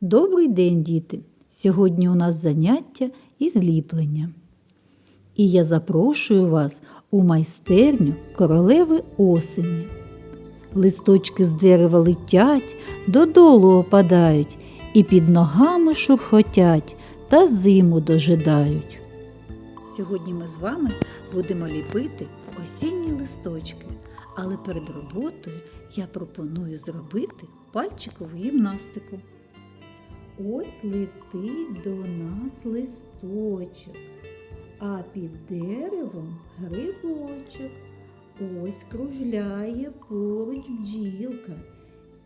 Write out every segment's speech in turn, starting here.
Добрий день, діти! Сьогодні у нас заняття із ліплення. І я запрошую вас у майстерню королеви осені. Листочки з дерева летять, додолу опадають, і під ногами шурхотять та зиму дожидають. Сьогодні ми з вами будемо ліпити осінні листочки, але перед роботою я пропоную зробити пальчикову гімнастику. Ось летить до нас листочок, а під деревом грибочок. Ось кружляє поруч бджілка,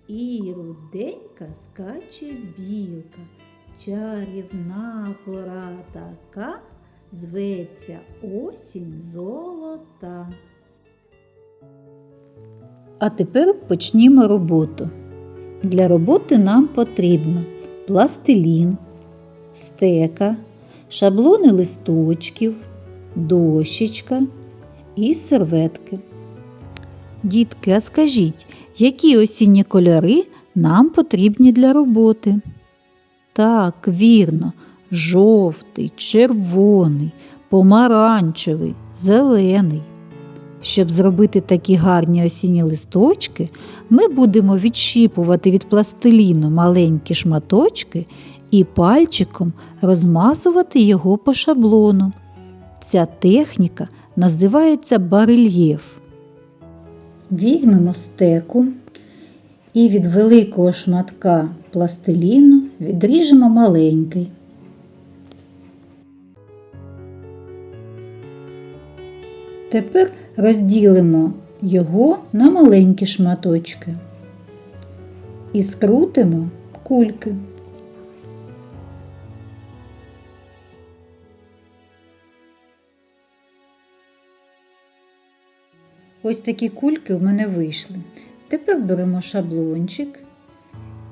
і руденька скаче білка. Чарівна пора така, зветься осінь золота. А тепер почнімо роботу. Для роботи нам потрібно пластилін, стека, шаблони листочків, дощечка і серветки. Дітки, а скажіть, які осінні кольори нам потрібні для роботи? Так, вірно, жовтий, червоний, помаранчевий, зелений. Щоб зробити такі гарні осінні листочки, ми будемо відщіпувати від пластиліну маленькі шматочки і пальчиком розмазувати його по шаблону. Ця техніка називається барельєф. Візьмемо стеку і від великого шматка пластиліну відріжемо маленький. Тепер розділимо його на маленькі шматочки і скрутимо кульки. Ось такі кульки в мене вийшли. Тепер беремо шаблончик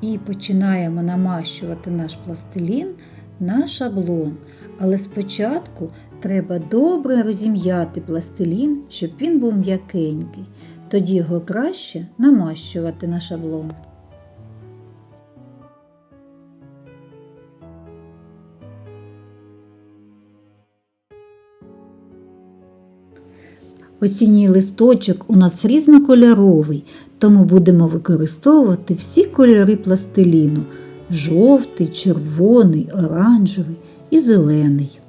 і починаємо намащувати наш пластилін на шаблон. Але спочатку треба добре розім'яти пластилін, щоб він був м'якенький. Тоді його краще намащувати на шаблон. Осінній листочок у нас різнокольоровий, тому будемо використовувати всі кольори пластиліну жовтий, червоний, оранжевий і зелений.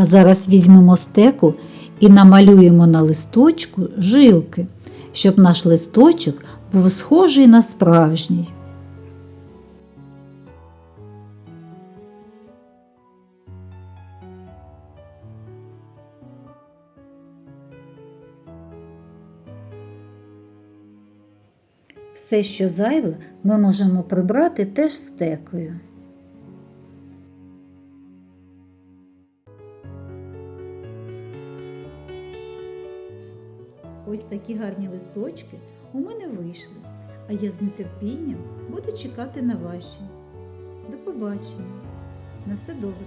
А зараз візьмемо стеку і намалюємо на листочку жилки, щоб наш листочок був схожий на справжній. Все, що зайве, ми можемо прибрати теж стекою. Ось такі гарні листочки у мене вийшли, а я з нетерпінням буду чекати на ваші. До побачення. На все добре.